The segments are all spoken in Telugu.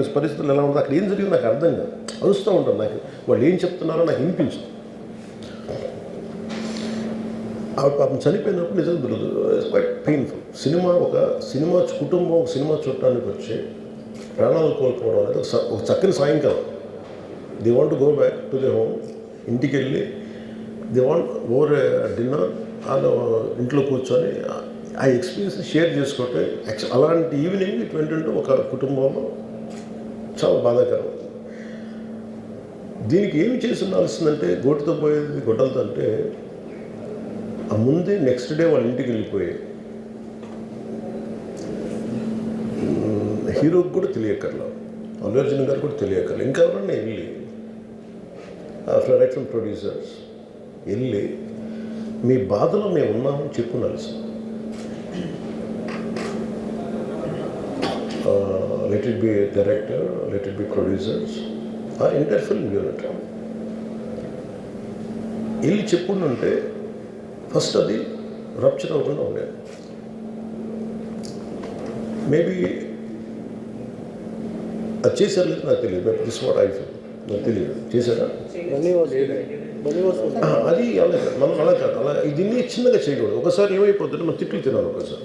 పరిస్థితులు ఎలా ఉంటుంది అక్కడ ఏం జరిగింది నాకు అర్థం కాదు. అరుస్తూ ఉంటాను నాకు. వాళ్ళు ఏం చెప్తున్నారో నాకు వినిపించదు. ఆవిడ పాపం చనిపోయినప్పుడు నిజం క్వైట్ పెయిన్ఫుల్ సినిమా ఒక సినిమా కుటుంబం ఒక సినిమా చూడటానికి వచ్చి ప్రాణాలు కోల్పోవడం అనేది ఒక చక్కని సాయంకాలం. The want go back to the home ఇంటికి వెళ్ళి ది వాంట్ ఓవర్ డిన్నర్ వాళ్ళు ఇంట్లో కూర్చొని ఆ- ఎక్స్పీరియన్స్ షేర్ చేసుకోవటం. అలాంటి ఈవినింగ్ ఇటువంటి ఒక కుటుంబంలో చాలా బాధాకరం. దీనికి ఏమి చేసి ఉండాల్సిందంటే గోటుతో పోయేది గొడ్డలతో అంటే ఆ ముందే నెక్స్ట్ డే వాళ్ళ ఇంటికి వెళ్ళిపోయాయి హీరోకి కూడా తెలియకర్లా అల్లు అర్జున్ గారు కూడా తెలియకర్లా ఇంకా ఎవరన్నా వెళ్ళి రైట్ ఫ్రమ్ ప్రొడ్యూసర్స్ వెళ్ళి మీ బాధలో మేము ఉన్నామని let be director let it be producers ఆ ఇంటర్ ఫిల్మ్ యూనిట్ వెళ్ళి చెప్పుండుంటే ఫస్ట్ అది రప్చర్ అవ్వకుండా ఉండేది. మేబీ అది చేశారు లేదు నాకు తెలియదు దిస్ వాట్ ఐ ఫీల్ నాకు తెలియదు. చేశారా? అది అలా కాదు మనం అలా కాదు. అలా దీన్ని చిన్నగా చేయకూడదు. ఒకసారి ఏమైపోతుంటే మనం తిట్లు తినాలి ఒకసారి.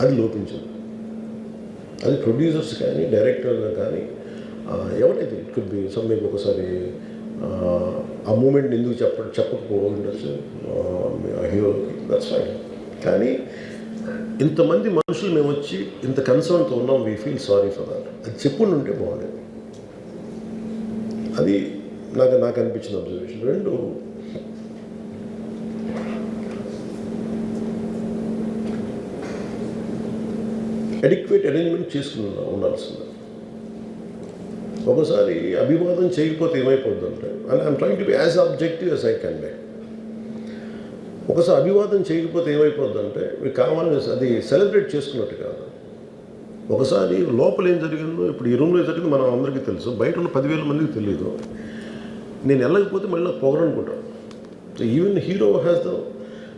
అది లోపించింది. అది ప్రొడ్యూసర్స్ కానీ డైరెక్టర్గా కానీ ఎవరైతే ఇట్ కుడ్ బి సమ్ మీకు ఒకసారి ఆ, మూమెంట్ ఎందుకు చెప్ప చెప్పకపోవడం ఉండొచ్చు. హీరోకి దట్స్ ఫైన్ కానీ ఇంతమంది మనుషులు మేము వచ్చి ఇంత కన్సర్న్తో ఉన్నాం we feel sorry for that అది చెప్పుండి ఉంటే బాగుండేది. అది నాకు నాకు అనిపించిన అబ్జర్వేషన్ రెండు అడిక్వేట్ అరేంజ్మెంట్ చేసుకుని ఉండాల్సింది. ఒకసారి అభివాదం చేయకపోతే ఏమైపోద్ది అంటే and I'm trying to be as objective as I can be ఒకసారి అభివాదం చేయకపోతే ఏమైపోద్ది అంటే మీకు కావాలని అది సెలబ్రేట్ చేసుకున్నట్టు కాదు. ఒకసారి లోపల ఏం జరిగిందో ఇప్పుడు ఈ రూమ్లో జరిగింది మనం అందరికీ తెలుసు బయట ఉన్న పదివేల మందికి తెలియదు నేను వెళ్ళకపోతే మళ్ళీ నాకు పొగరనుకుంటాను so even hero has the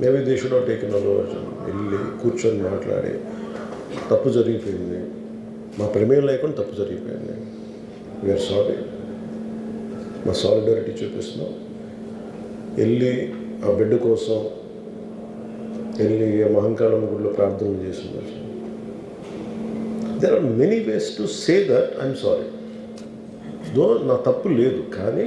maybe they should taken వెళ్ళి కూర్చొని మాట్లాడి తప్పు జరిగిపోయింది. మా ప్రమేయం లేకుండా తప్పు జరిగిపోయింది. వీఆర్ సారీ మా సాలిడారిటీ చూపిస్తున్నాం. వెళ్ళి ఆ బిడ్డ కోసం వెళ్ళి మహంకాళమ్మ గుడిలో ప్రార్థనలు చేస్తున్నారు there are many ways to say that I'm sorry though నా తప్పు లేదు కానీ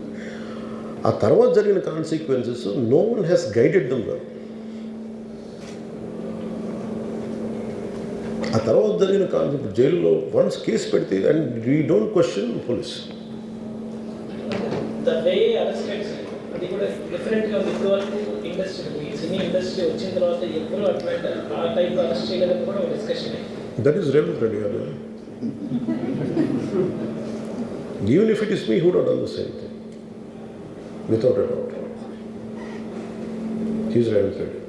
ఆ తర్వాత జరిగిన consequences no one has guided them well ఆ తర్వాత జరిగిన కాన్సెప్ట్ జైల్లో వన్స్ కేసు పెడితే and we don't question police that is Revanth Reddy garu even if it is me who dot on the same thing without a doubt he's Revanth Reddy